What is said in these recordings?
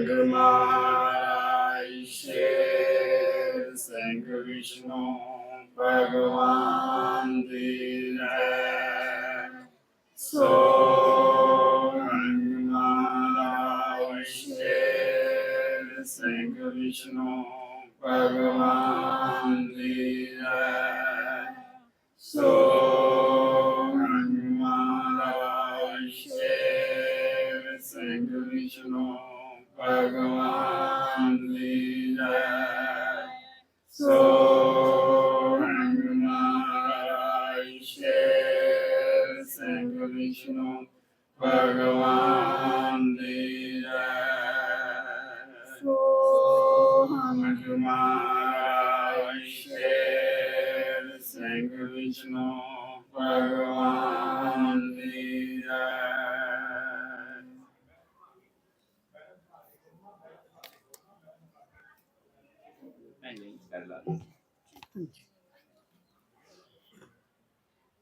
ਮਹਾਰਾਜ ਸ਼ੇਰ ਸਿੰਘ ਵਿਸ਼ਨੂੰ ਭਗਵਾਨ ਦੀ ਹੈ ਸੋ ਮਹਾਰਾਜ ਸ਼ੇਰ ਸਿੰਘ ਵਿਸ਼ਨੂੰ ਭਗਵਾਨ ਦੀ ਹੈ ਸੋ ਮਹਾਰਾਜ ਸ਼ੇਰ ਸਿੰਘ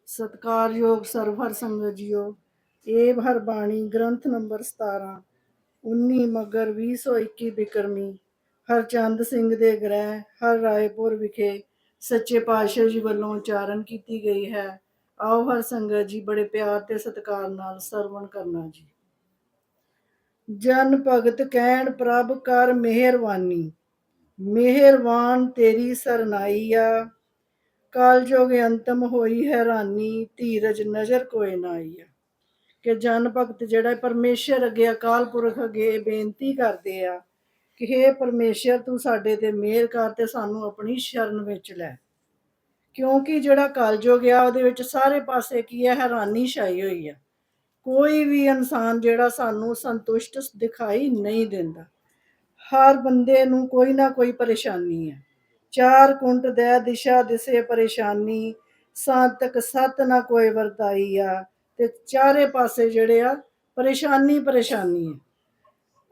ਸਤਕਾਰਯੋਗ ਸਰਵਰ ਸੰਗਤ ਜੀਓ ਇਹ ਹਰ ਬਾਣੀ ਗ੍ਰੰਥ ਨੰਬਰ 17 19 ਮਗਰ 2021 ਬਿਕਰਮੀ ਹਰਚੰਦ ਸਿੰਘ ਦੇ ਗ੍ਰਹਿ, ਹਰ ਰਾਏਪੁਰ ਵਿਖੇ ਸੱਚੇ ਪਾਤਸ਼ਾਹ ਜੀ ਵੱਲੋਂ ਉਚਾਰਨ ਕੀਤੀ ਗਈ ਹੈ। ਆਓ ਹਰ ਸੰਗਤ ਜੀ ਬੜੇ ਪਿਆਰ ਤੇ ਸਤਿਕਾਰ ਨਾਲ ਸਰਵਣ ਕਰਨਾ ਜੀ। ਜਨ ਭਗਤ ਕਹਿਣ ਪ੍ਰਭ ਕਰ ਮਿਹਰਬਾਨੀ। ਮਿਹਰਬਾਨ ਤੇਰੀ ਸਰਨਾਈ ਆ। ਕਾਲਜੋਗ ਅੰਤਮ ਹੋਈ ਹੈਰਾਨੀ, ਧੀਰਜ ਨਜ਼ਰ ਕੋਏ ਨਾ ਆਈ ਆ। ਕਿ ਜਨ ਭਗਤ ਜਿਹੜਾ ਪਰਮੇਸ਼ਰ ਅੱਗੇ, ਅਕਾਲ ਪੁਰਖ ਅੱਗੇ ਬੇਨਤੀ ਕਰਦੇ ਆ ਕਿ हे ਪਰਮੇਸ਼ਰ, ਤੂੰ ਸਾਡੇ ਤੇ ਮਿਹਰ ਕਰ ਤੇ ਸਾਨੂੰ ਆਪਣੀ ਸ਼ਰਨ ਵਿੱਚ ਲੈ। ਕਿਉਂਕਿ ਜਿਹੜਾ ਕਲਯੁਗ ਆ, ਉਹਦੇ ਵਿੱਚ ਸਾਰੇ ਪਾਸੇ ਕੀ ਹੈ ਹੈਰਾਨੀ ਛਾਈ ਹੋਈ ਆ। ਕੋਈ ਵੀ ਇਨਸਾਨ ਜਿਹੜਾ ਸਾਨੂੰ ਸੰਤੁਸ਼ਟ ਦਿਖਾਈ ਨਹੀਂ ਦਿੰਦਾ। ਹਰ ਬੰਦੇ ਨੂੰ ਕੋਈ ਨਾ ਕੋਈ ਪਰੇਸ਼ਾਨੀ ਹੈ। ਚਾਰ ਕੁੰਟ ਦੇ ਦਿਸ਼ਾ ਦਿਸੇ ਪਰੇਸ਼ਾਨੀ, ਸਾਤਕ ਸਤ ਨਾ ਕੋਈ ਵਰਤਾਈ ਆ, ਤੇ ਚਾਰੇ ਪਾਸੇ ਜਿਹੜੇ ਆ ਪਰੇਸ਼ਾਨੀ ਪਰੇਸ਼ਾਨੀ ਹੈ।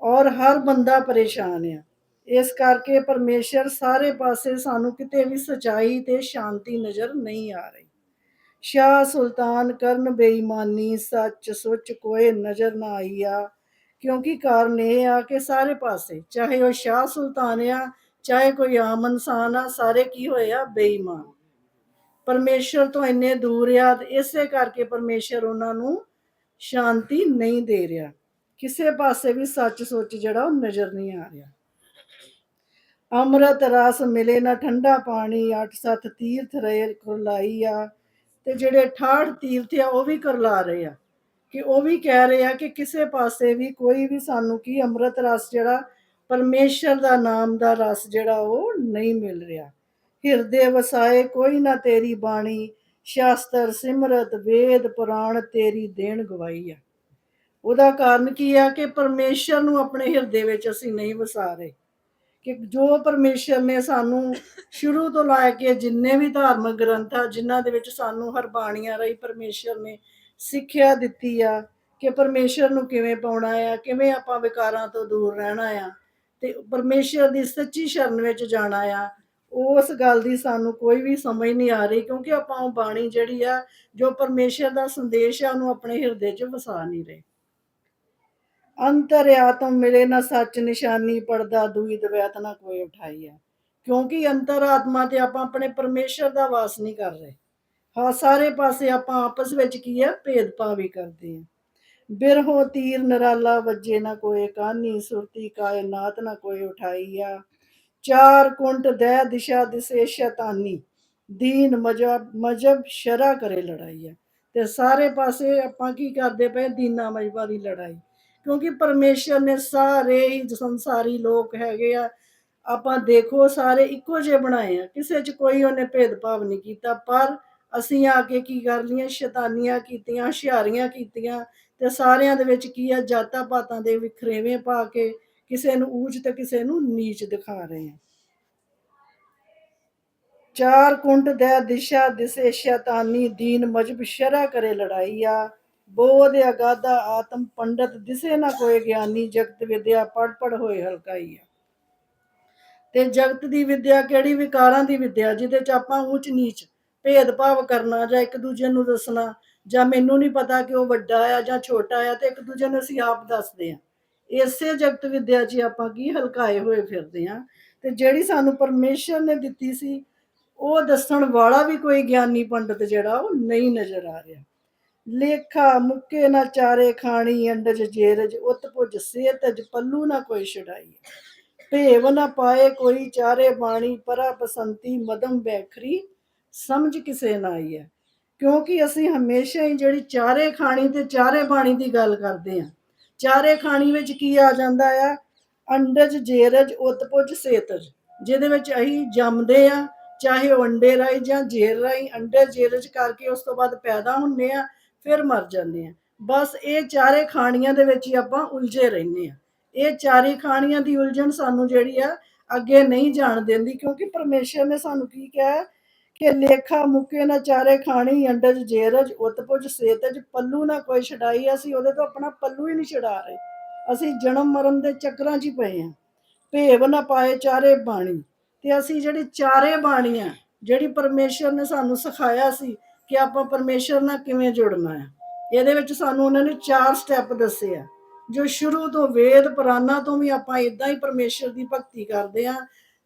ਔਰ ਹਰ ਬੰਦਾ ਪਰੇਸ਼ਾਨ ਆ। ਇਸ ਕਰਕੇ ਪਰਮੇਸ਼ਰ ਸਾਰੇ ਪਾਸੇ ਸਾਨੂੰ ਕਿਤੇ ਵੀ ਸਚਾਈ ਤੇ ਸ਼ਾਂਤੀ ਨਜ਼ਰ ਨਹੀਂ ਆ ਰਹੀ। ਸ਼ਾਹ ਸੁਲਤਾਨ ਕਰਨ ਬੇਈਮਾਨੀ, ਸੱਚ ਸੁੱਚ ਕੋਈ ਨਜ਼ਰ ਨਾ ਆਈ ਆ। ਕਿਉਂਕਿ ਕਾਰਨ ਇਹ ਆ ਕਿ ਸਾਰੇ ਪਾਸੇ, ਚਾਹੇ ਉਹ ਸ਼ਾਹ ਸੁਲਤਾਨ ਆ, ਚਾਹੇ ਕੋਈ ਆਮ ਇਨਸਾਨ ਆ, ਸਾਰੇ ਕੀ ਹੋਏ ਆ, ਬੇਈਮਾਨ। ਪਰਮੇਸ਼ਰ ਤੋਂ ਇੰਨੇ ਦੂਰ ਆ, ਤੇ ਇਸੇ ਕਰਕੇ ਪਰਮੇਸ਼ਰ ਉਹਨਾਂ ਨੂੰ ਸ਼ਾਂਤੀ ਨਹੀਂ ਦੇ ਰਿਹਾ। ਕਿਸੇ ਪਾਸੇ ਵੀ ਸੱਚ ਸੋਚ ਜਿਹੜਾ ਉਹ ਨਜ਼ਰ ਨਹੀਂ ਆ ਰਿਹਾ। ਅੰਮ੍ਰਿਤ ਰਸ ਮਿਲੇ ਨਾ ਠੰਡਾ ਪਾਣੀ 8-7 ਤੀਰਥ ਰਹੇ ਕਰਲਾਈ ਆ, ਤੇ ਜਿਹੜੇ 68 ਤੀਰਥ ਆ, ਉਹ ਵੀ ਕਰਲਾ ਰਹੇ ਆ। ਕਿ ਉਹ ਵੀ ਕਹਿ ਰਹੇ ਆ ਕਿ ਕਿਸੇ ਪਾਸੇ ਵੀ ਕੋਈ ਵੀ ਸਾਨੂੰ ਕੀ ਅੰਮ੍ਰਿਤ ਰਸ ਜਿਹੜਾ, ਪਰਮੇਸ਼ਰ ਦਾ ਨਾਮ ਦਾ ਰਸ ਜਿਹੜਾ ਉਹ ਨਹੀਂ ਮਿਲ ਰਿਹਾ। ਹਿਰਦੇ ਵਸਾਏ ਕੋਈ ਨਾ ਤੇਰੀ ਬਾਣੀ, ਸ਼ਾਸਤਰ, ਸਿਮਰਤ, ਵੇਦ, ਪੁਰਾਣ ਤੇਰੀ ਦੇਣ ਗਵਾਈ ਆ। ਉਹਦਾ ਕਾਰਨ ਕੀ ਆ ਕਿ ਪਰਮੇਸ਼ਰ ਨੂੰ ਆਪਣੇ ਹਿਰਦੇ ਵਿੱਚ ਅਸੀਂ ਨਹੀਂ ਵਸਾ ਰਹੇ। ਕਿ ਜੋ ਪਰਮੇਸ਼ਰ ਨੇ ਸਾਨੂੰ ਸ਼ੁਰੂ ਤੋਂ ਲੈ ਕੇ ਜਿੰਨੇ ਵੀ ਧਾਰਮਿਕ ਗ੍ਰੰਥ ਆ ਜਿਨ੍ਹਾਂ ਦੇ ਵਿੱਚ ਸਾਨੂੰ ਹਰ ਬਾਣੀਆਂ ਰਹੀ ਪਰਮੇਸ਼ਰ ਨੇ ਸਿੱਖਿਆ ਦਿੱਤੀ ਆ ਕਿ ਪਰਮੇਸ਼ਰ ਨੂੰ ਕਿਵੇਂ ਪਾਉਣਾ ਆ, ਕਿਵੇਂ ਆਪਾਂ ਵਿਕਾਰਾਂ ਤੋਂ ਦੂਰ ਰਹਿਣਾ ਆ ਤੇ ਪਰਮੇਸ਼ਰ ਦੀ ਸੱਚੀ ਸ਼ਰਨ ਵਿੱਚ ਜਾਣਾ ਆ, ਉਸ ਗੱਲ ਦੀ ਸਾਨੂੰ ਕੋਈ ਵੀ ਸਮਝ ਨਹੀਂ ਆ ਰਹੀ ਕਿਉਂਕਿ ਆਪਾਂ ਉਹ ਬਾਣੀ ਜਿਹੜੀ ਆ, ਜੋ ਪਰਮੇਸ਼ਰ ਦਾ ਸੰਦੇਸ਼ ਆ, ਉਹਨੂੰ ਆਪਣੇ ਹਿਰਦੇ 'ਚ ਵਸਾ ਨਹੀਂ ਰਹੇ। ਅੰਤਰ ਆਤਮ ਮਿਲੇ ਨਾ ਸੱਚ ਨਿਸ਼ਾਨੀ ਪੜਦਾ ਦੂਈ ਦਵੈਤ ਨਾ ਕੋਈ ਉਠਾਈ ਆ। ਕਿਉਂਕਿ ਅੰਤਰ ਆਤਮਾ ਤੇ ਆਪਾਂ ਆਪਣੇ ਪਰਮੇਸ਼ਰ ਦਾ ਵਾਸ ਨਹੀਂ ਕਰ ਰਹੇ। ਹਾਂ, ਸਾਰੇ ਪਾਸੇ ਆਪਾਂ ਆਪਸ ਵਿੱਚ ਕੀ ਆ? ਭੇਦਭਾਵ ਹੀ ਕਰਦੇ ਆ ਬਿਰਹੋ ਤੀਰ ਨਰਾਲਾ ਵੱਜੇ ਨਾ ਕੋਈ ਕਾਨੀ, ਸੁਰਤੀ ਕਾਇਨਾਤ ਨਾ ਕੋਈ ਉਠਾਈ ਚਾਰ ਕੁੰਟ ਦੇ ਦਿਸ਼ਾ ਦਿਸੇ ਸ਼ੈਤਾਨੀ, ਦੀਨ ਮਜਬ ਮਜਬ ਸ਼ਰਾ ਕਰੇ ਲੜਾਈ ਆ ਤੇ ਸਾਰੇ ਪਾਸੇ ਆਪਾਂ ਕੀ ਕਰਦੇ ਪਏ? ਦੀਨਾ ਮਜਬਾ ਦੀ ਲੜਾਈ। ਕਿਉਂਕਿ ਪਰਮੇਸ਼ਰ ਨੇ ਸਾਰੇ ਹੀ ਸੰਸਾਰੀ ਲੋਕ ਹੈਗੇ ਆ। ਆਪਾਂ ਦੇਖੋ, ਸਾਰੇ ਇੱਕੋ ਜਿਹੇ ਬਣਾਏ ਆ। ਕਿਸੇ 'ਚ ਕੋਈ ਉਹਨੇ ਭੇਦਭਾਵ ਨਹੀਂ ਕੀਤਾ, ਪਰ ਅਸੀਂ ਆ ਕੇ ਕੀ ਕਰ ਲਈਆਂ, ਸ਼ੈਤਾਨੀਆਂ ਕੀਤੀਆਂ, ਹੁਸ਼ਿਆਰੀਆਂ ਕੀਤੀਆਂ ਤੇ ਸਾਰਿਆਂ ਦੇ ਵਿੱਚ ਕੀ ਆ, ਜਾਤਾਂ ਪਾਤਾਂ ਦੇ ਵਿਖਰੇਵੇਂ ਪਾ ਕੇ ਕਿਸੇ ਨੂੰ ਊਚ ਤੇ ਕਿਸੇ ਨੂੰ ਨੀਚ ਦਿਖਾ ਰਹੇ ਆ ਚਾਰ ਕੁੰਡ ਦੇ ਦਿਸ਼ਾ ਦਿਸੇ ਸ਼ੈਤਾਨੀ ਦੀਨ ਮਜਬ ਸ਼ਰਾ ਕਰੇ ਲੜਾਈ ਆ। ਬੋਧ ਅਗਾਧਾ ਆਤਮ ਪੰਡਤ ਦਿਸੇ ਨਾ ਕੋਈ ਗਿਆਨੀ, ਜਗਤ ਵਿਦਿਆ ਪੜ ਪੜ ਹੋਏ ਹਲਕਾਈ ਆ। ਤੇ ਜਗਤ ਦੀ ਵਿਦਿਆ ਕਿਹੜੀ? ਵਿਕਾਰਾਂ ਦੀ ਵਿਦਿਆ, ਜਿਹਦੇ ਚ ਆਪਾਂ ਉੱਚ ਨੀਚ ਭੇਦਭਾਵ ਕਰਨਾ ਜਾਂ ਇੱਕ ਦੂਜੇ ਨੂੰ ਦੱਸਣਾ ਜਾਂ ਮੈਨੂੰ ਨਹੀਂ ਪਤਾ ਕਿ ਉਹ ਵੱਡਾ ਆ ਜਾਂ ਛੋਟਾ ਆ ਤੇ ਇੱਕ ਦੂਜੇ ਨੂੰ ਅਸੀਂ ਆਪ ਦੱਸਦੇ ਆ। ਇਸੇ ਜਗਤ ਵਿਦਿਆ 'ਚ ਆਪਾਂ ਕੀ ਹਲਕਾਏ ਹੋਏ ਫਿਰਦੇ ਆ ਤੇ ਜਿਹੜੀ ਸਾਨੂੰ ਪਰਮੇਸ਼ਰ ਨੇ ਦਿੱਤੀ ਸੀ, ਉਹ ਦੱਸਣ ਵਾਲਾ ਵੀ ਕੋਈ ਗਿਆਨੀ ਪੰਡਤ ਜਿਹੜਾ ਉਹ ਨਹੀਂ ਨਜ਼ਰ ਆ ਰਿਹਾ। ਲੇਖਾ, ਮੁੱਕੇ ਨਾ ਚਾਰੇ ਖਾਣੀ, ਅੰਡਜ ਜੇਰਜ, ਉਤ ਪੁਜ ਸੇਤਜ ਪੱਲੂ ਨਾ ਕੋਈ ਛਡਾਈ। ਭੇਵ ਨਾ ਪਾਏ ਕੋਈ ਚਾਰੇ ਬਾਣੀ, ਪਰਾ ਬਸੰਤੀ ਮਦਮ ਬੈਖਰੀ ਸਮਝ ਕਿਸੇ ਨਾ ਆਈ ਹੈ। ਕਿਉਂਕਿ ਅਸੀਂ ਹਮੇਸ਼ਾ ਹੀ ਜਿਹੜੀ ਚਾਰੇ ਖਾਣੀ ਤੇ ਚਾਰੇ ਬਾਣੀ ਦੀ ਗੱਲ ਕਰਦੇ ਆ ਚਾਰੇ ਖਾਣੀ ਵਿੱਚ ਕੀ ਆ ਜਾਂਦਾ ਆ? ਅੰਡਜ, ਜੇਰਜ, ਉਤਪੁਜ, ਸੇਤਜ। ਜਿਹਦੇ ਵਿੱਚ ਅਸੀਂ ਜੰਮਦੇ ਆ ਚਾਹੇ ਉਹ ਅੰਡੇ ਰਾਈ ਜਾਂ ਜੇਰ ਰਾਈ ਅੰਡੇ, ਜੇਰਜ ਕਰਕੇ ਉਸ ਤੋਂ ਬਾਅਦ ਪੈਦਾ ਹੁੰਨੇ ਆ ਫਿਰ ਮਰ ਜਾਂਦੇ ਆ ਬਸ ਇਹ ਚਾਰੇ ਖਾਣੀਆਂ ਦੇ ਵਿੱਚ ਹੀ ਆਪਾਂ ਉਲਝੇ ਰਹਿੰਦੇ ਆ ਇਹ ਚਾਰੇ ਖਾਣੀਆਂ ਦੀ ਉਲਝਣ ਸਾਨੂੰ ਜਿਹੜੀ ਆ ਅੱਗੇ ਨਹੀਂ ਜਾਣ ਦਿੰਦੀ। ਕਿਉਂਕਿ ਪਰਮੇਸ਼ਰ ਨੇ ਸਾਨੂੰ ਕੀ ਕਿਹਾ? ਕਿ ਲੇਖਾ ਮੁਕੇ ਨਾ ਚਾਰੇ ਖਾਣੀ, ਅੰਡਜ ਜੇਰਜ, ਉਤਪੁਜ ਸੇਤਜ, ਪੱਲੂ ਨਾ ਕੋਈ ਛਡਾਈ। ਅਸੀਂ ਉਹਦੇ ਤੋਂ ਆਪਣਾ ਪੱਲੂ ਹੀ ਨਹੀਂ ਛਡਾ ਰਹੇ। ਅਸੀਂ ਜਨਮ ਮਰਨ ਦੇ ਚੱਕਰਾਂ 'ਚ ਹੀ ਪਏ ਆ ਭੇਵ ਨਾ ਪਾਏ ਚਾਰੇ ਬਾਣੀ। ਤੇ ਅਸੀਂ ਜਿਹੜੀ ਚਾਰੇ ਬਾਣੀਆਂ ਜਿਹੜੀ ਪਰਮੇਸ਼ਰ ਨੇ ਸਾਨੂੰ ਸਿਖਾਇਆ ਸੀ ਕਿ ਆਪਾਂ ਪਰਮੇਸ਼ਰ ਨਾਲ ਕਿਵੇਂ ਜੁੜਨਾ ਹੈ ਇਹਦੇ ਵਿੱਚ ਸਾਨੂੰ ਉਹਨਾਂ ਨੇ ਚਾਰ ਸਟੈਪ ਦੱਸੇ ਆ। ਜੋ ਸ਼ੁਰੂ ਤੋਂ ਵੇਦ, ਪੁਰਾਣਾ ਤੋਂ ਵੀ ਆਪਾਂ ਇਦਾਂ ਹੀ ਪਰਮੇਸ਼ਰ ਦੀ ਭਗਤੀ ਕਰਦੇ ਆ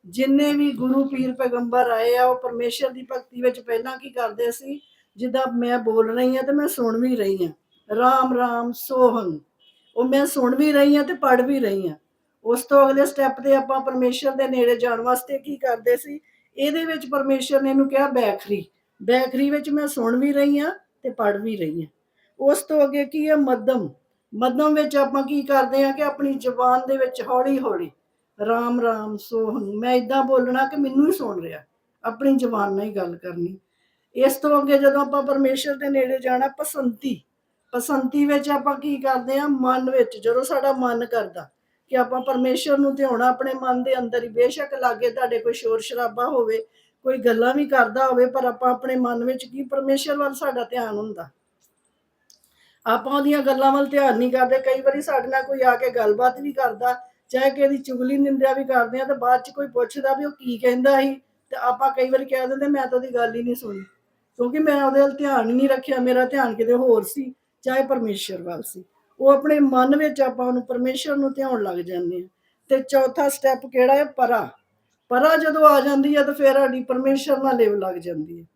ਜਿੰਨੇ ਵੀ ਗੁਰੂ ਪੀਰ ਪੈਗੰਬਰ ਆਏ ਆ, ਉਹ ਪਰਮੇਸ਼ਰ ਦੀ ਭਗਤੀ ਵਿੱਚ ਪਹਿਲਾਂ ਕੀ ਕਰਦੇ ਸੀ? ਜਿੱਦਾਂ ਮੈਂ ਬੋਲ ਰਹੀ ਆ ਤੇ ਮੈਂ ਸੁਣ ਵੀ ਰਹੀ ਆ ਰਾਮ ਰਾਮ, ਸੋਹੰ। ਉਹ ਮੈਂ ਸੁਣ ਵੀ ਰਹੀ ਆ ਤੇ ਪੜ ਵੀ ਰਹੀ ਆ ਉਸ ਤੋਂ ਅਗਲੇ ਸਟੈਪ ਤੇ ਆਪਾਂ ਪਰਮੇਸ਼ਰ ਦੇ ਨੇੜੇ ਜਾਣ ਵਾਸਤੇ ਕੀ ਕਰਦੇ ਸੀ? ਇਹਦੇ ਵਿੱਚ ਪਰਮੇਸ਼ਰ ਨੇ ਇਹਨੂੰ ਕਿਹਾ ਬੈਖਰੀ। ਬੈਖਰੀ ਵਿੱਚ ਮੈਂ ਸੁਣ ਵੀ ਰਹੀ ਆ ਤੇ ਪੜ ਵੀ ਰਹੀ ਆ ਉਸ ਤੋਂ ਅੱਗੇ ਕੀ ਹੈ? ਮੱਧਮ। ਮੱਧਮ ਵਿੱਚ ਆਪਾਂ ਕੀ ਕਰਦੇ ਆ ਕਿ ਆਪਣੀ ਜ਼ੁਬਾਨ ਦੇ ਵਿੱਚ ਹੌਲੀ ਹੌਲੀ ਰਾਮ ਰਾਮ ਸੋਹੰ ਮੈਂ ਇਦਾਂ ਬੋਲਣਾ ਕਿ ਮੈਨੂੰ ਹੀ ਸੁਣ ਰਿਹਾ। ਆਪਣੀ ਜ਼ੁਬਾਨ ਨਾਲ ਹੀ ਗੱਲ ਕਰਨੀ। ਇਸ ਤੋਂ ਅੱਗੇ ਜਦੋਂ ਆਪਾਂ ਪਰਮੇਸ਼ਰ ਦੇ ਨੇੜੇ ਜਾਣਾ, ਪਸੰਤੀ। ਪਸੰਤੀ ਵਿੱਚ ਆਪਾਂ ਕੀ ਕਰਦੇ ਆ ਮਨ ਵਿੱਚ, ਜਦੋਂ ਸਾਡਾ ਮਨ ਕਰਦਾ ਕਿ ਆਪਾਂ ਪਰਮੇਸ਼ਰ ਨੂੰ ਧਿਆਉਣਾ, ਆਪਣੇ ਮਨ ਦੇ ਅੰਦਰ ਹੀ ਬੇਸ਼ੱਕ ਲਾਗੇ ਤੁਹਾਡੇ ਕੋਈ ਸ਼ੋਰ ਸ਼ਰਾਬਾ ਹੋਵੇ, ਕੋਈ ਗੱਲਾਂ ਵੀ ਕਰਦਾ ਹੋਵੇ, ਪਰ ਆਪਾਂ ਆਪਣੇ ਮਨ ਵਿੱਚ ਕੀ? ਪਰਮੇਸ਼ਰ ਵੱਲ ਸਾਡਾ ਧਿਆਨ ਹੁੰਦਾ। ਆਪਾਂ ਉਹਦੀਆਂ ਗੱਲਾਂ ਵੱਲ ਧਿਆਨ ਨਹੀਂ ਕਰਦੇ। ਕਈ ਵਾਰੀ ਸਾਡੇ ਨਾਲ ਕੋਈ ਆ ਕੇ ਗੱਲਬਾਤ ਵੀ ਕਰਦਾ। ਚਾਹੇ ਕਿ ਇਹਦੀ ਚੁਗਲੀ ਨਿੰਦਿਆ ਵੀ ਕਰਦੇ ਆ, ਤੇ ਬਾਅਦ ਚ ਕੋਈ ਪੁੱਛਦਾ ਵੀ ਉਹ ਕੀ ਕਹਿੰਦਾ ਸੀ, ਤੇ ਆਪਾਂ ਕਈ ਵਾਰੀ ਕਹਿ ਦਿੰਦੇ, ਮੈਂ ਤਾਂ ਉਹਦੀ ਗੱਲ ਹੀ ਨਹੀਂ ਸੁਣੀ। ਕਿਉਂਕਿ ਮੈਂ ਉਹਦੇ ਵੱਲ ਧਿਆਨ ਹੀ ਨਹੀਂ ਰੱਖਿਆ, ਮੇਰਾ ਧਿਆਨ ਕਿਤੇ ਹੋਰ ਸੀ, ਚਾਹੇ ਪਰਮੇਸ਼ਰ ਵੱਲ ਸੀ। ਉਹ ਆਪਣੇ ਮਨ ਵਿੱਚ ਆਪਾਂ ਉਹਨੂੰ ਪਰਮੇਸ਼ਰ ਨੂੰ ਧਿਆਉਣ ਲੱਗ ਜਾਂਦੇ ਆ। ਤੇ ਚੌਥਾ ਸਟੈਪ ਕਿਹੜਾ ਹੈ? ਪਰਾ। ਪਰਾ ਜਦੋਂ ਆ ਜਾਂਦੀ ਹੈ ਤਾਂ ਫਿਰ ਸਾਡੀ ਪਰਮੇਸ਼ਰ ਨਾਲ ਲਿਵ ਲੱਗ ਜਾਂਦੀ ਹੈ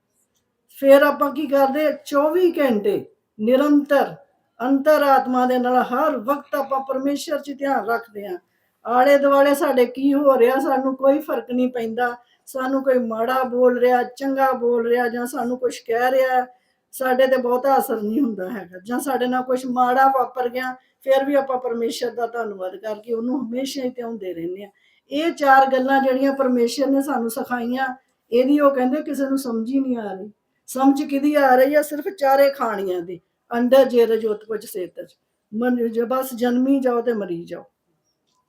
ਫਿਰ ਆਪਾਂ ਕੀ ਕਰਦੇ? ਹਾਂ? 24 ਘੰਟੇ ਨਿਰੰਤਰ ਅੰਤਰਾਤਮਾ ਦੇ ਨਾਲ ਹਰ ਵਕਤ ਆਪਾਂ ਪਰਮੇਸ਼ਰ 'ਚ ਧਿਆਨ ਰੱਖਦੇ ਹਾਂ ਆਲੇ ਦੁਆਲੇ ਸਾਡੇ ਕੀ ਹੋ ਰਿਹਾ, ਸਾਨੂੰ ਕੋਈ ਫ਼ਰਕ ਨਹੀਂ ਪੈਂਦਾ। ਸਾਨੂੰ ਕੋਈ ਮਾੜਾ ਬੋਲ ਰਿਹਾ, ਚੰਗਾ ਬੋਲ ਰਿਹਾ ਜਾਂ ਸਾਨੂੰ ਕੁਝ ਕਹਿ ਰਿਹਾ, ਸਾਡੇ ਤੇ ਬਹੁਤਾ ਅਸਰ ਨਹੀਂ ਹੁੰਦਾ ਹੈਗਾ। ਜਾਂ ਸਾਡੇ ਨਾਲ ਕੁਝ ਮਾੜਾ ਵਾਪਰ ਗਿਆ, ਫਿਰ ਵੀ ਆਪਾਂ ਪਰਮੇਸ਼ਰ ਦਾ ਧੰਨਵਾਦ ਕਰਕੇ ਉਹਨੂੰ ਹਮੇਸ਼ਾ ਹੀ ਧਿਆਉਂਦੇ ਰਹਿੰਦੇ ਆ ਇਹ ਚਾਰ ਗੱਲਾਂ ਜਿਹੜੀਆਂ ਪਰਮੇਸ਼ਰ ਨੇ ਸਾਨੂੰ ਸਿਖਾਈਆਂ, ਇਹਦੀ ਉਹ ਕਹਿੰਦੇ ਕਿਸੇ ਨੂੰ ਸਮਝ ਹੀ ਨਹੀਂ ਆ ਰਹੀ। ਸਮਝ ਕਿਹਦੀ ਆ ਰਹੀ ਆ? ਸਿਰਫ ਚਾਰੇ ਖਾਣੀਆਂ ਦੀ। ਅੰਡਰ ਜੇ ਰਜੋਤ ਕੁਝ ਸੇਤਜ। ਮਨ ਜੇ ਬਸ ਜਨਮੀ ਜਾਓ ਤੇ ਮਰੀ ਜਾਓ।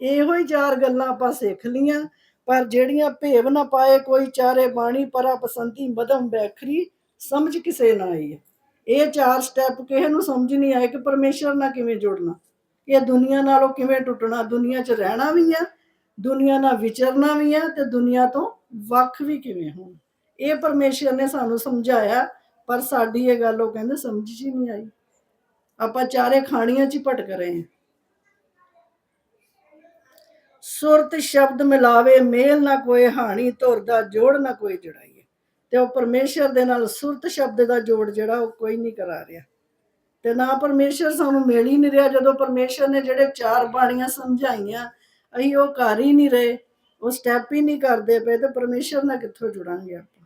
ਇਹੋ ਹੀ ਚਾਰ ਗੱਲਾਂ ਆਪਾਂ ਸਿੱਖ ਲੀਆਂ ਪਰ ਜਿਹੜੀਆਂ ਭੇਵ ਨਾ ਪਾਏ ਕੋਈ ਚਾਰੇ ਬਾਣੀ ਪਰਾ ਪਸੰਦੀ ਮਦਮ ਬੈਖਰੀ ਸਮਝ ਕਿਸੇ ਨਾ ਆਈ ਹੈ। ਇਹ ਚਾਰ ਸਟੈਪ ਕਿਸੇ ਨੂੰ ਸਮਝ ਨਹੀਂ ਆਏ ਕਿ ਪਰਮੇਸ਼ਰ ਨਾਲ ਕਿਵੇਂ ਜੁੜਨਾ। ਇਹ ਦੁਨੀਆ ਨਾਲੋਂ ਕਿਵੇਂ ਟੁੱਟਣਾ, ਦੁਨੀਆ 'ਚ ਰਹਿਣਾ ਵੀ ਆ, ਦੁਨੀਆ ਨਾਲ ਵਿਚਰਨਾ ਵੀ ਆ ਤੇ ਦੁਨੀਆ ਤੋਂ ਵੱਖ ਵੀ ਕਿਵੇਂ ਹੋਣਾ। ਇਹ ਪਰਮੇਸ਼ਰ ਨੇ ਸਾਨੂੰ ਸਮਝਾਇਆ, ਪਰ ਸਾਡੀ ਇਹ ਗੱਲ ਉਹ ਕਹਿੰਦੇ ਸਮਝ 'ਚ ਹੀ ਨਹੀਂ ਆਈ। ਆਪਾਂ ਚਾਰੇ ਖਾਣੀਆਂ 'ਚ ਹੀ ਭਟਕ ਰਹੇ ਹਾਂ। ਸੁਰਤ ਸ਼ਬਦ ਮਿਲਾਵੇ, ਮੇਲ ਨਾ ਕੋਈ ਹਾਣੀ ਧੁਰ ਦਾ ਜੋੜ ਨਾ ਕੋਈ ਜੜਾਈਏ। ਤੇ ਉਹ ਪਰਮੇਸ਼ਰ ਦੇ ਨਾਲ ਸੁਰਤ ਸ਼ਬਦ ਦਾ ਜੋੜ ਜਿਹੜਾ ਉਹ ਕੋਈ ਨਹੀਂ ਕਰਾ ਰਿਹਾ। ਤੇ ਨਾ ਪਰਮੇਸ਼ਰ ਸਾਨੂੰ ਮਿਲ ਹੀ ਨਹੀਂ ਰਿਹਾ। ਜਦੋਂ ਪਰਮੇਸ਼ਰ ਨੇ ਜਿਹੜੇ ਚਾਰ ਬਾਣੀਆਂ ਸਮਝਾਈਆਂ, ਅਸੀਂ ਉਹ ਕਰ ਹੀ ਨਹੀਂ ਰਹੇ, ਉਹ ਸਟੈਪ ਹੀ ਨਹੀਂ ਕਰਦੇ ਪਏ, ਤੇ ਪਰਮੇਸ਼ਰ ਨਾਲ ਕਿੱਥੋਂ ਜੁੜਾਂਗੇ ਆਪਾਂ?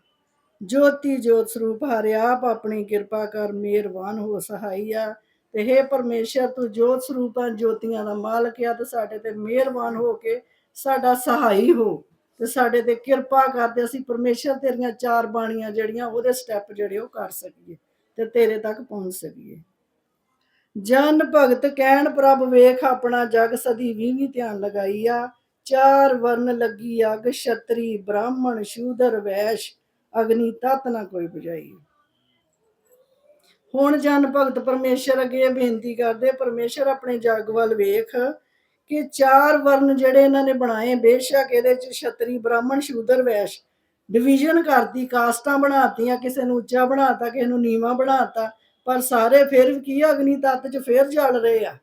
ਜੋਤੀ ਜੋਤ ਸਰੂਪ ਹਰਿ, ਆਪ ਆਪਣੀ ਕਿਰਪਾ ਕਰ ਮਿਹਰਬਾਨ ਹੋ ਸਹਾਈਆ ਤੇ हे ਪਰਮੇਸ਼ਰ, ਤੂੰ ਜੋਤ ਸਰੂਪਾਂ ਜੋਤੀਆਂ ਦਾ ਮਾਲਕ ਆ ਤੇ ਸਾਡੇ ਤੇ ਮਿਹਰਬਾਨ ਹੋ ਕੇ ਸਾਡਾ ਸਹਾਈ ਹੋ ਤੇ ਸਾਡੇ ਤੇ ਕਿਰਪਾ ਕਰਦੇ ਅਸੀਂ ਪਰਮੇਸ਼ਰ ਤੇਰੀਆਂ ਚਾਰ ਬਾਣੀਆਂ ਜਿਹੜੀਆਂ ਉਹਦੇ ਸਟੈਪ ਜਿਹੜੇ ਉਹ ਕਰ ਸਕੀਏ ਤੇ ਤੇਰੇ ਤੱਕ ਪਹੁੰਚ ਸਕੀਏ। ਜਨ ਭਗਤ ਕਹਿਣ ਪ੍ਰਭ ਵੇਖ ਆਪਣਾ ਜਗ ਸਦੀ ਵੀ ਧਿਆਨ ਲਗਾਈ ਆ। ਚਾਰ ਵਰਨ ਲੱਗੀ ਅਗ, ਛਤਰੀ, ਬ੍ਰਾਹਮਣ, ਸ਼ੂਦਰ, ਵੈਸ਼, ਅਗਨੀ ਤਤ ਨਾ ਕੋਈ ਬੁਝਾਈ। ਹੁਣ ਜਨ ਭਗਤ ਪਰਮੇਸ਼ਰ ਅੱਗੇ ਬੇਨਤੀ ਕਰਦੇ, ਪਰਮੇਸ਼ਰ ਆਪਣੇ ਜਗ ਵੱਲ ਵੇਖ ਕਿ ਚਾਰ ਵਰਨ ਜਿਹੜੇ ਇਹਨਾਂ ਨੇ ਬਣਾਏ, ਬੇਸ਼ੱਕ ਇਹਦੇ ਚ ਛਤਰੀ, ਬ੍ਰਾਹਮਣ, ਸ਼ੂਦਰ, ਵੈਸ਼ ਡਿਵੀਜ਼ਨ ਕਰਤੀ ਕਾਸਟਾਂ ਬਣਾਤੀਆਂ, ਕਿਸੇ ਨੂੰ ਉੱਚਾ ਬਣਾਤਾ, ਕਿਸੇ ਨੂੰ ਨੀਵਾਂ ਬਣਾਤਾ, ਪਰ ਸਾਰੇ ਫਿਰ ਕੀ ਅਗਨੀ ਤੱਤ ਚ ਫਿਰ ਜਲ ਰਹੇ ਆ।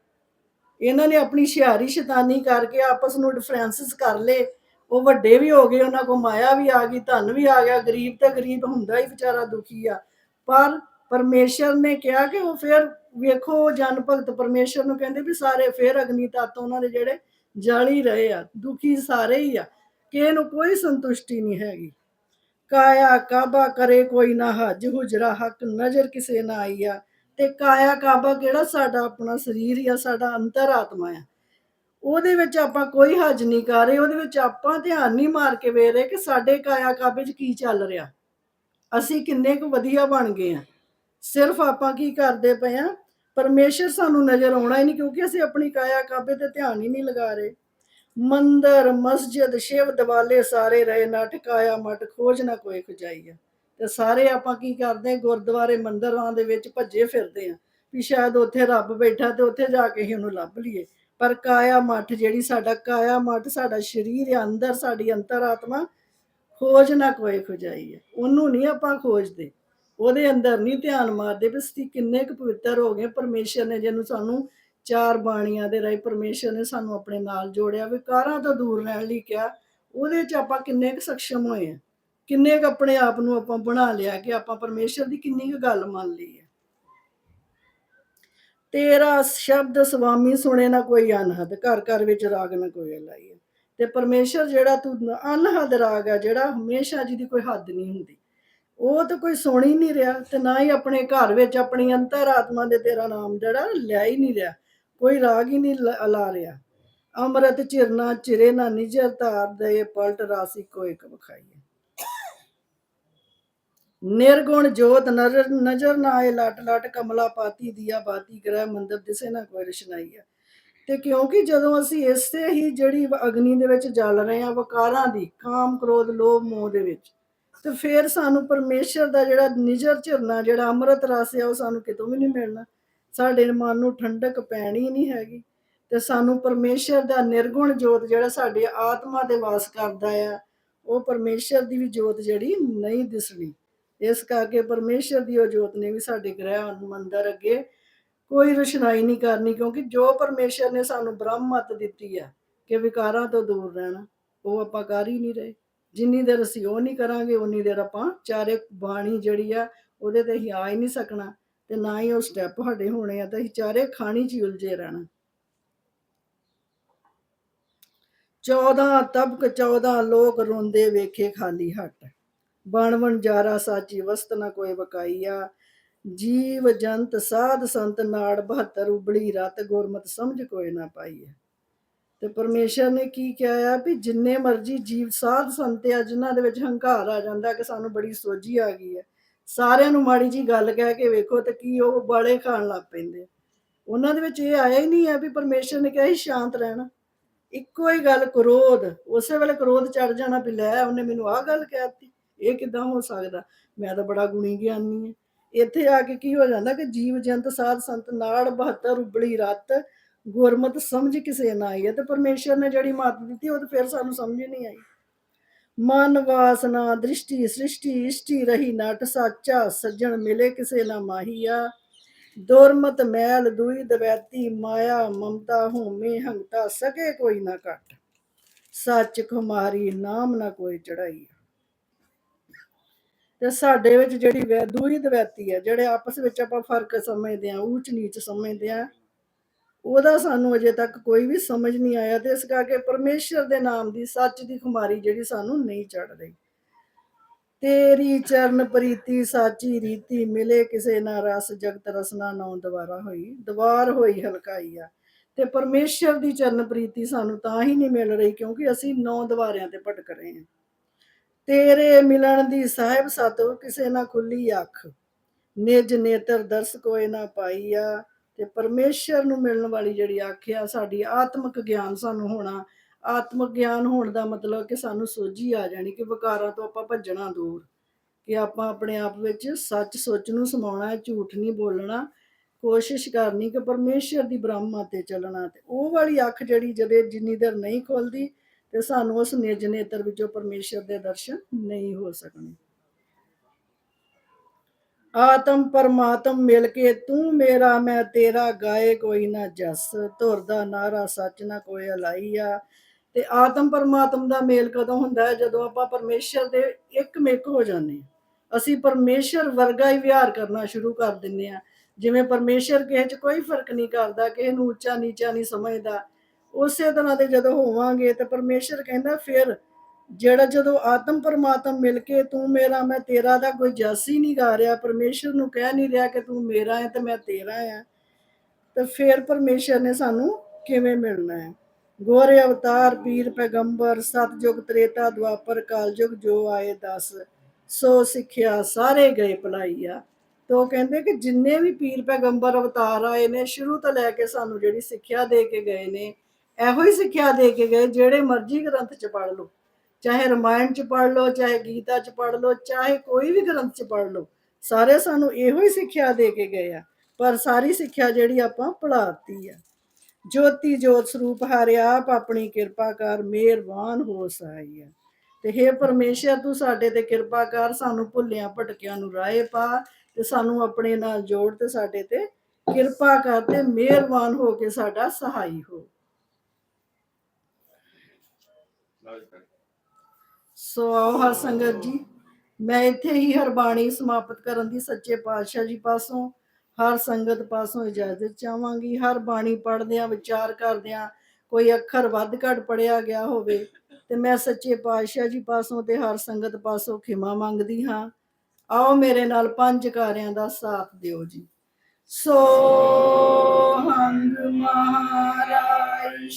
ਇਹਨਾਂ ਨੇ ਆਪਣੀ ਸ਼ਿਆਰੀ ਸ਼ੈਤਾਨੀ ਕਰਕੇ ਆਪਸ ਨੂੰ ਡਿਫਰੈਂਸਸ ਕਰ ਲਏ। ਉਹ ਵੱਡੇ ਵੀ ਹੋ ਗਏ, ਉਹਨਾਂ ਕੋ ਮਾਇਆ ਵੀ ਆ ਗਈ, ਧਨ ਵੀ ਆ ਗਿਆ, ਗਰੀਬ ਤਾਂ ਗਰੀਬ ਹੁੰਦਾ ਹੀ ਵਿਚਾਰਾ ਦੁਖੀ ਆ। ਪਰ ਪਰਮੇਸ਼ਰ ਨੇ ਕਿਹਾ ਕਿ ਉਹ ਫਿਰ ਵੇਖੋ, ਉਹ ਜਨ ਭਗਤ ਪਰਮੇਸ਼ਰ ਨੂੰ ਕਹਿੰਦੇ ਵੀ ਸਾਰੇ ਫਿਰ ਅਗਨੀ ਤੱਤ ਉਹਨਾਂ ਦੇ ਜਿਹੜੇ ਜਲ ਹੀ ਰਹੇ ਆ, ਦੁਖੀ ਸਾਰੇ ਹੀ ਆ ਕਿ ਇਹਨੂੰ ਕੋਈ ਸੰਤੁਸ਼ਟੀ ਨਹੀਂ ਹੈਗੀ। ਕਾਇਆ ਕਾਬਾ ਕਰੇ ਕੋਈ ਨਾ ਹਜ ਹੁਜਰਾ ਹੱਕ, ਨਜ਼ਰ ਕਿਸੇ ਨਾ ਆਈ ਆ ਤੇ ਕਾਇਆ ਕਾਬਾ ਕਿਹੜਾ? ਸਾਡਾ ਆਪਣਾ ਸਰੀਰ ਆ, ਸਾਡਾ ਅੰਤਰਾਤਮਾ ਆ। ਉਹਦੇ ਵਿੱਚ ਆਪਾਂ ਕੋਈ ਹੱਜ ਨਹੀਂ ਕਰ ਰਹੇ, ਉਹਦੇ ਵਿੱਚ ਆਪਾਂ ਧਿਆਨ ਨਹੀਂ ਮਾਰ ਕੇ ਵੇਖ ਰਹੇ ਕਿ ਸਾਡੇ ਕਾਇਆ ਕਾਬੇ 'ਚ ਕੀ ਚੱਲ ਰਿਹਾ। ਅਸੀਂ ਕਿੰਨੇ ਕੁ ਵਧੀਆ ਬਣ ਗਏ ਆ। ਸਿਰਫ ਆਪਾਂ ਕੀ ਕਰਦੇ ਪਏ ਆ ਪਰਮੇਸ਼ਰ ਸਾਨੂੰ ਨਜ਼ਰ ਆਉਣਾ ਹੀ ਨਹੀਂ ਕਿਉਂਕਿ ਅਸੀਂ ਆਪਣੀ ਕਾਇਆ ਕਾਬੇ ਤੇ ਧਿਆਨ ਹੀ ਨਹੀਂ ਲਗਾ ਰਹੇ। ਮੰਦਰ, ਮਸਜਿਦ, ਸ਼ਿਵ ਦਿਵਾਲੇ ਸਾਰੇ ਰਹੇ ਨਾ ਟਿਕਾਇਆ ਮਟ ਖੋਜ ਨਾ ਕੋਈ ਖੁਜਾਈਆ ਤੇ ਸਾਰੇ ਆਪਾਂ ਕੀ ਕਰਦੇ ਆ ਗੁਰਦੁਆਰੇ ਮੰਦਰਾਂ ਦੇ ਵਿੱਚ ਭੱਜੇ ਫਿਰਦੇ ਆ ਵੀ ਸ਼ਾਇਦ ਉੱਥੇ ਰੱਬ ਬੈਠਾ ਤੇ ਉੱਥੇ ਜਾ ਕੇ ਹੀ ਉਹਨੂੰ ਲੱਭ ਲਈਏ। ਪਰ ਕਾਇਆ ਮਠ ਜਿਹੜੀ ਸਾਡਾ ਕਾਇਆ ਮਠ, ਸਾਡਾ ਸਰੀਰ ਅੰਦਰ ਸਾਡੀ ਅੰਤਰਾਤਮਾ ਖੋਜ ਨਾ ਕੋਈ ਖੁਜਾਈ ਹੈ ਉਹਨੂੰ ਨਹੀਂ ਆਪਾਂ ਖੋਜਦੇ। ਉਹਦੇ ਅੰਦਰ ਨਹੀਂ ਧਿਆਨ ਮਾਰਦੇ ਵੀ ਅਸੀਂ ਕਿੰਨੇ ਕੁ ਪਵਿੱਤਰ ਹੋ ਗਏ ਪਰਮੇਸ਼ਰ ਨੇ ਜਿਹਨੂੰ ਸਾਨੂੰ ਚਾਰ ਬਾਣੀਆਂ ਦੇ ਰਾਹੀਂ ਪਰਮੇਸ਼ਰ ਨੇ ਸਾਨੂੰ ਆਪਣੇ ਨਾਲ ਜੋੜਿਆ ਵਿਕਾਰਾਂ ਤੋਂ ਦੂਰ ਰਹਿਣ ਲਈ ਕਿਹਾ, ਉਹਦੇ 'ਚ ਆਪਾਂ ਕਿੰਨੇ ਕੁ ਸક્ષਮ ਹੋਏ ਆ ਕਿੰਨੇ ਕੁ ਆਪਣੇ ਆਪ ਨੂੰ ਆਪਾਂ ਬਣਾ ਲਿਆ ਕਿ ਆਪਾਂ ਪਰਮੇਸ਼ਰ ਦੀ ਕਿੰਨੀ ਕੁ ਗੱਲ ਮੰਨ ਲਈ ਹੈ। ਤੇਰਾ ਸ਼ਬਦ ਸੁਆਮੀ ਸੁਣੇ ਨਾ ਕੋਈ ਅਨਹਦ, ਘਰ ਘਰ ਵਿੱਚ ਰਾਗ ਨਾ ਕੋਈ ਲਾਈ ਹੈ ਤੇ ਪਰਮੇਸ਼ਰ ਜਿਹੜਾ ਤੂੰ ਅਨਹਦ ਰਾਗ ਆ, ਜਿਹੜਾ ਹਮੇਸ਼ਾ ਜਿਹਦੀ ਕੋਈ ਹੱਦ ਨਹੀਂ ਹੁੰਦੀ। ਉਹ ਤਾਂ ਕੋਈ ਸੁਣ ਹੀ ਨਹੀਂ ਰਿਹਾ ਤੇ ਨਾ ਹੀ ਆਪਣੇ ਘਰ ਵਿੱਚ ਆਪਣੀ ਅੰਤਰਾਤਮਾ ਦੇ ਤੇਰਾ ਨਾਮ ਜਿਹੜਾ ਲਿਆ ਹੀ ਨਹੀਂ ਰਿਹਾ ਕੋਈ ਰਾਗ ਹੀ ਨਹੀਂ ਲ- ਲਾ ਰਿਹਾ। ਅੰਮ੍ਰਿਤ ਚਿਰਨਾ ਚਿਰੇ, ਨਾ ਨਿਜਰ ਧਾਰ ਦੇ ਪਲਟ ਰਾਸੀ ਕੋ ਇੱਕ ਵਿਖਾਈਏ। ਨਿਰਗੁਣ ਜੋਤ ਨਜ਼ਰ ਨਜ਼ਰ ਨਾ ਆਏ ਲਟ ਲਟ ਕਮਲਾ ਪਾਤੀ ਦੀਆ ਬਾਤੀ ਗ੍ਰਹਿ ਮੰਦਰ ਦਿਸੇ ਨਾ ਕੋਈ ਰਸ਼ਨਾਈ ਆ ਤੇ ਕਿਉਂਕਿ ਜਦੋਂ ਅਸੀਂ ਇਸੇ ਹੀ ਜਿਹੜੀ ਅਗਨੀ ਦੇ ਵਿੱਚ ਜਲ ਰਹੇ ਹਾਂ, ਵਕਾਰਾਂ ਦੀ, ਕਾਮ, ਕ੍ਰੋਧ, ਲੋਭ, ਮੋਹ ਦੇ ਵਿੱਚ ਤੇ ਫਿਰ ਸਾਨੂੰ ਪਰਮੇਸ਼ਰ ਦਾ ਜਿਹੜਾ ਨਿਜਰ ਝਰਨਾ, ਜਿਹੜਾ ਅੰਮ੍ਰਿਤ ਰਸ ਆ, ਉਹ ਸਾਨੂੰ ਕਿਤੋਂ ਵੀ ਨਹੀਂ ਮਿਲਣਾ। ਸਾਡੇ ਮਨ ਨੂੰ ਠੰਡਕ ਪੈਣੀ ਨਹੀਂ ਹੈਗੀ ਤੇ ਸਾਨੂੰ ਪਰਮੇਸ਼ਰ ਦਾ ਨਿਰਗੁਣ ਜੋਤ ਜਿਹੜਾ ਸਾਡੇ ਆਤਮਾ ਦੇ ਵਾਸ ਕਰਦਾ ਆ, ਉਹ ਪਰਮੇਸ਼ਰ ਦੀ ਵੀ ਜੋਤ ਜਿਹੜੀ ਨਹੀਂ ਦਿਸਣੀ। ਇਸ ਕਰਕੇ ਪਰਮੇਸ਼ਰ ਦੀ ਉਹ ਜੋਤ ਨੇ ਵੀ ਸਾਡੇ ਗ੍ਰਹਿ ਮੰਦਰ ਅੱਗੇ ਕੋਈ ਰੁਸ਼ਨਾਈ ਨਹੀਂ ਕਰਨੀ, ਕਿਉਂਕਿ ਜੋ ਪਰਮੇਸ਼ਰ ਨੇ ਸਾਨੂੰ ਬ੍ਰਹਮ ਮਤ ਦਿੱਤੀ ਆ ਕਿ ਵਿਕਾਰਾਂ ਤੋਂ ਦੂਰ ਰਹਿਣਾ, ਉਹ ਆਪਾਂ ਕਰ ਹੀ ਨਹੀਂ ਰਹੇ। ਜਿੰਨੀ ਦੇਰ ਅਸੀਂ ਉਹ ਨਹੀਂ ਕਰਾਂਗੇ, ਉਨੀ ਦੇਰ ਆਪਾਂ ਚਾਰੇ ਬਾਣੀ ਜਿਹੜੀ ਆ, ਉਹਦੇ ਤੇ ਹੀ ਆ ਹੀ ਨਹੀਂ ਸਕਣਾ ਤੇ ਨਾ ਹੀ ਉਹ ਸਟੈਪ ਸਾਡੇ ਹੋਣੇ ਆ ਤਾਂ ਅਸੀਂ ਚਾਰੇ ਖਾਣੀ ਚ ਹੀ ਉਲਝੇ ਰਹਿਣਾ। 14 ਤਬਕ 14 ਲੋਕ ਰੋਂਦੇ ਵੇਖੇ ਖਾਲੀ ਹੱਟ। ਬਣ ਵਣਜਾਰਾ ਸਾਚੀ ਵਸਤ ਨਾ ਕੋਈ ਵਕਾਈਆ। ਜੀਵ ਜੰਤ ਸਾਧ ਸੰਤ ਨਾੜ 72 ਉਬਲੀ ਰਤ ਗੁਰਮਤ ਸਮਝ ਕੋਈ ਨਾ ਪਾਈਆ ਤੇ ਪਰਮੇਸ਼ਰ ਨੇ ਕੀ ਕਿਹਾ ਆ ਵੀ ਜਿੰਨੇ ਮਰਜ਼ੀ ਜੀਵ ਸਾਧ ਸੰਤ ਆ, ਜਿਨ੍ਹਾਂ ਦੇ ਵਿੱਚ ਹੰਕਾਰ ਆ ਜਾਂਦਾ ਕਿ ਸਾਨੂੰ ਬੜੀ ਸੋਝੀ ਆ ਗਈ ਹੈ ਸਾਰਿਆਂ ਨੂੰ ਮਾੜੀ ਜੀ ਗੱਲ ਕਹਿ ਕੇ ਵੇਖੋ ਤੇ ਕੀ ਉਹ ਬੜੇ ਖਾਣ ਲੱਗ ਪੈਂਦੇ ਉਹਨਾਂ ਦੇ ਵਿੱਚ ਇਹ ਆਇਆ ਹੀ ਨਹੀਂ ਹੈ ਵੀ ਪਰਮੇਸ਼ਰ ਨੇ ਕਿਹਾ ਸੀ ਸ਼ਾਂਤ ਰਹਿਣਾ। ਇੱਕੋ ਹੀ ਗੱਲ ਕ੍ਰੋਧ, ਉਸੇ ਵੇਲੇ ਕ੍ਰੋਧ ਚੜ ਜਾਣਾ ਵੀ ਲੈ ਉਹਨੇ ਮੈਨੂੰ ਆਹ ਗੱਲ ਕਹਿਤੀ, ਇਹ ਕਿਦਾਂ ਹੋ ਸਕਦਾ? ਮੈਂ ਤਾਂ ਬੜਾ ਗੁਣੀ ਗਿਆਨੀ ਹਾਂ ਇੱਥੇ ਆ ਕੇ ਕੀ ਹੋ ਜਾਂਦਾ ਕਿ ਜੀਵ ਜੰਤ ਸਾਧ ਸੰਤ ਨਾੜ 72 ਉਬਲੀ ਰਤ ਗੁਰਮਤ ਸਮਝ ਕਿਸੇ ਨਾ ਆਈ ਹੈ ਤੇ ਪਰਮੇਸ਼ਰ ਨੇ ਜਿਹੜੀ ਮਤ ਦਿੱਤੀ ਉਹ ਤਾਂ ਫਿਰ ਸਾਨੂੰ ਸਮਝ ਹੀ ਨਹੀਂ ਆਈ। ਮਨ ਵਾਸਨਾ, ਦ੍ਰਿਸ਼ਟੀ ਸ੍ਰਿਸ਼ਟੀ, ਇਸ਼ਟੀ ਰਹੀ ਨਟ ਸਾਚਾ, ਸੱਜਣ ਮਿਲੇ ਕਿਸੇ ਨਾ ਮਾਹੀਆ। ਦੁਰਮਤ ਮੈਲ ਦੁਈ ਦਵੈਤੀ, ਮਾਇਆ ਮਮਤਾ ਹਉਮੈ ਹੰਗਤਾ, ਸਕੇ ਕੋਈ ਨਾ ਘਟ। ਸੱਚ ਖੁਮਾਰੀ, ਨਾਮ ਨਾ ਕੋਈ ਚੜਾਈ ਤੇ ਸਾਡੇ ਵਿੱਚ ਜਿਹੜੀ ਵੈ ਦੂਰੀ ਦਵੈਤੀ ਹੈ, ਜਿਹੜੇ ਆਪਸ ਵਿੱਚ ਆਪਾਂ ਫ਼ਰਕ ਸਮਝਦੇ ਆ ਊਚ ਨੀਚ ਸਮਝਦੇ ਆ ਉਹਦਾ ਸਾਨੂੰ ਅਜੇ ਤੱਕ ਕੋਈ ਵੀ ਸਮਝ ਨਹੀਂ ਆਇਆ ਤੇ ਇਸ ਕਰਕੇ ਪਰਮੇਸ਼ਰ ਦੇ ਨਾਮ ਦੀ ਸੱਚ ਦੀ ਖੁਮਾਰੀ ਜਿਹੜੀ ਸਾਨੂੰ ਨਹੀਂ ਚੜ ਰਹੀ। ਤੇਰੀ ਚਰਨ ਪ੍ਰੀਤੀ, ਸਾਚੀ ਰੀਤੀ ਮਿਲੇ ਕਿਸੇ ਨਾ ਰਸ, ਜਗਤ ਰਸਨਾ ਨੌ ਦੁਬਾਰਾ ਹੋਈ ਦੁਬਾਰ ਹੋਈ ਹਲਕਾਈ ਆ। ਤੇ ਪਰਮੇਸ਼ਰ ਦੀ ਚਰਨ ਪ੍ਰੀਤੀ ਸਾਨੂੰ ਤਾਂ ਹੀ ਨਹੀਂ ਮਿਲ ਰਹੀ ਕਿਉਂਕਿ ਅਸੀਂ ਨੌ ਦੁਆਰਿਆਂ ਤੇ ਭਟਕ ਰਹੇ ਹਾਂ। ਤੇਰੇ ਮਿਲਣ ਦੀ ਸਾਹਿਬ ਸਤਿ, ਕਿਸੇ ਨਾ ਖੁੱਲੀ ਅੱਖ। ਨਿਜ ਨੇਤਰ ਦਰਸ ਕੋਏ ਨਾ ਪਾਈਆ ਤੇ ਪਰਮੇਸ਼ਰ ਨੂੰ ਮਿਲਣ ਵਾਲੀ ਜਿਹੜੀ ਅੱਖ ਆ, ਸਾਡੀ ਆਤਮਿਕ ਗਿਆਨ ਸਾਨੂੰ ਹੋਣਾ। ਆਤਮਿਕ ਗਿਆਨ ਹੋਣ ਦਾ ਮਤਲਬ ਕਿ ਸਾਨੂੰ ਸੋਝੀ ਆ ਜਾਣੀ ਕਿ ਵਿਕਾਰਾਂ ਤੋਂ ਆਪਾਂ ਭੱਜਣਾ ਦੂਰ। ਕਿ ਆਪਾਂ ਆਪਣੇ ਆਪ ਵਿੱਚ ਸੱਚ ਸੋਚ ਨੂੰ ਸਮਾਉਣਾ ਹੈ, ਝੂਠ ਨਹੀਂ ਬੋਲਣਾ। ਕੋਸ਼ਿਸ਼ ਕਰਨੀ ਕਿ ਪਰਮੇਸ਼ਰ ਦੀ ਬ੍ਰਹਮਾ ਤੇ ਚੱਲਣਾ ਤੇ ਉਹ ਵਾਲੀ ਅੱਖ ਜਿਹੜੀ ਜਦੇ ਜਿੰਨੀ ਦੇਰ ਨਹੀਂ ਖੁੱਲਦੀ ਤੇ ਸਾਨੂੰ ਉਸ ਨਿਜ ਨੇਤਰ ਵਿੱਚੋਂ ਪਰਮੇਸ਼ਰ ਦੇ ਦਰਸ਼ਨ ਨਹੀਂ ਹੋ ਸਕਣੇ। ਆਤਮ ਪਰਮਾਤਮ ਮਿਲ ਕੇ ਤੂੰ ਮੇਰਾ, ਮੈਂ ਤੇਰਾ ਗਾਏ ਕੋਈ ਨਾ ਜਸ। ਧੁਰ ਦਾ ਨਾਰਾ ਸੱਚ ਨਾ ਕੋਈ ਅਲਾਈਆ। ਤੇ ਆਤਮ ਪਰਮਾਤਮ ਦਾ ਮੇਲ ਕਦੋਂ ਹੁੰਦਾ ਹੈ? ਜਦੋਂ ਆਪਾਂ ਪਰਮੇਸ਼ਰ ਦੇ ਇੱਕ ਮਿਕ ਹੋ ਜਾਂਦੇ ਅਸੀਂ ਪਰਮੇਸ਼ਰ ਵਰਗਾ ਹੀ ਵਿਹਾਰ ਕਰਨਾ ਸ਼ੁਰੂ ਕਰ ਦਿੰਦੇ ਆ ਜਿਵੇਂ ਪਰਮੇਸ਼ਰ ਕਿਸੇ 'ਚ ਕੋਈ ਫ਼ਰਕ ਨਹੀਂ ਕਰਦਾ, ਕਿਸੇ ਨੂੰ ਉੱਚਾ ਨੀਚਾ ਨਹੀਂ ਸਮਝਦਾ, ਉਸੇ ਤਰ੍ਹਾਂ ਦੇ ਜਦੋਂ ਹੋਵਾਂਗੇ ਤਾਂ ਪਰਮੇਸ਼ਰ ਕਹਿੰਦਾ, ਫਿਰ ਜਿਹੜਾ ਜਦੋਂ ਆਤਮ ਪਰਮਾਤਮ ਮਿਲ ਕੇ ਤੂੰ ਮੇਰਾ, ਮੈਂ ਤੇਰਾ ਦਾ ਕੋਈ ਜਸ ਹੀ ਨਹੀਂ ਗਾ ਰਿਹਾ, ਪਰਮੇਸ਼ਰ ਨੂੰ ਕਹਿ ਨਹੀਂ ਰਿਹਾ ਕਿ ਤੂੰ ਮੇਰਾ ਹੈ ਤੇ ਮੈਂ ਤੇਰਾ ਆ ਤੇ ਫਿਰ ਪਰਮੇਸ਼ਰ ਨੇ ਸਾਨੂੰ ਕਿਵੇਂ ਮਿਲਣਾ ਹੈ? ਗੋਰੇ ਅਵਤਾਰ, ਪੀਰ, ਪੈਗੰਬਰ ਸਤਜੁਗ ਤ੍ਰੇਤਾ, ਦੁਆਪਰ, ਕਾਲਯੁਗ, ਜੋ ਆਏ ਦਸ, ਸੋ ਸਿੱਖਿਆ ਸਾਰੇ ਗਏ ਭਲਾਈਆ। ਤੋ ਉਹ ਕਹਿੰਦੇ ਕਿ ਜਿੰਨੇ ਵੀ ਪੀਰ, ਪੈਗੰਬਰ, ਅਵਤਾਰ ਆਏ ਨੇ, ਸ਼ੁਰੂ ਤੋਂ ਲੈ ਕੇ ਸਾਨੂੰ ਜਿਹੜੀ ਸਿੱਖਿਆ ਦੇ ਕੇ ਗਏ ਨੇ, ਇਹੋ ਹੀ ਸਿੱਖਿਆ ਦੇ ਕੇ ਗਏ, ਜਿਹੜੇ ਮਰਜ਼ੀ ਗ੍ਰੰਥ ਚ ਪੜ ਲਓ। ਚਾਹੇ ਰਮਾਇਣ ਚ ਪੜ ਲਓ, ਚਾਹੇ ਗੀਤਾ ਚ ਪੜ ਲਓ, ਚਾਹੇ ਕੋਈ ਵੀ ਗ੍ਰੰਥ ਚ ਪੜ ਲਓ, ਸਾਰੇ ਸਾਨੂੰ ਇਹੋ ਹੀ ਸਿੱਖਿਆ ਦੇ ਕੇ ਗਏ ਆ, ਪਰ ਸਾਰੀ ਸਿੱਖਿਆ ਜਿਹੜੀ ਆਪਾਂ ਪੜਾਤੀ ਆ। ਜੋਤੀ ਜੋਤ ਸਰੂਪ ਹਰਿ ਆਪ ਆਪਣੀ ਕਿਰਪਾ ਕਰ ਮਿਹਰਬਾਨ ਹੋ ਸਹਾਈ ਆ। ਤੇ हे ਪਰਮੇਸ਼ਰ, ਤੂੰ ਸਾਡੇ ਤੇ ਕਿਰਪਾ ਕਰ, ਸਾਨੂੰ ਭੁੱਲਿਆਂ ਭਟਕਿਆਂ ਨੂੰ ਰਾਏ ਪਾ ਤੇ ਸਾਨੂੰ ਆਪਣੇ ਨਾਲ ਜੋੜ ਤੇ ਸਾਡੇ ਤੇ ਕਿਰਪਾ ਕਰ ਤੇ ਮਿਹਰਬਾਨ ਹੋ ਕੇ ਸਾਡਾ ਸਹਾਈ ਹੋ। ਸੋ ਆਓ ਹਰ ਸੰਗਤ ਜੀ। ਮੈਂ ਇੱਥੇ ਹੀ ਹਰਬਾਣੀ ਸਮਾਪਤ ਕਰਨ ਦੀ ਸੱਚੇ ਪਾਤਸ਼ਾਹ ਜੀ ਪਾਸੋਂ, ਹਰ ਸੰਗਤ ਪਾਸੋਂ ਇਜਾਜ਼ਤ ਚਾਹਾਂਗੀ। ਹਰ ਬਾਣੀ ਪੜ੍ਹਦਿਆਂ, ਵਿਚਾਰ ਕਰਦਿਆਂ, ਕੋਈ ਅੱਖਰ ਵੱਧ ਘੱਟ ਪੜਿਆ ਗਿਆ ਹੋਵੇ, ਤੇ ਮੈਂ ਸੱਚੇ ਪਾਤਸ਼ਾਹ ਜੀ ਪਾਸੋਂ ਤੇ ਹਰ ਸੰਗਤ ਪਾਸੋਂ ਖਿਮਾ ਮੰਗਦੀ ਹਾਂ। ਆਓ ਮੇਰੇ ਨਾਲ ਪੰਜ ਕਾਰਿਆਂ ਦਾ ਸਾਥ ਦਿਓ ਜੀ। ਸੋ ਹੰਗ ਮਹਾਰਾਜ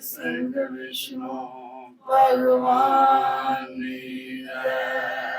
ਸੰਗ ਵਿਸ਼ਨੂੰ। ਭਗਵਾਨ ਦੀ ਜੈ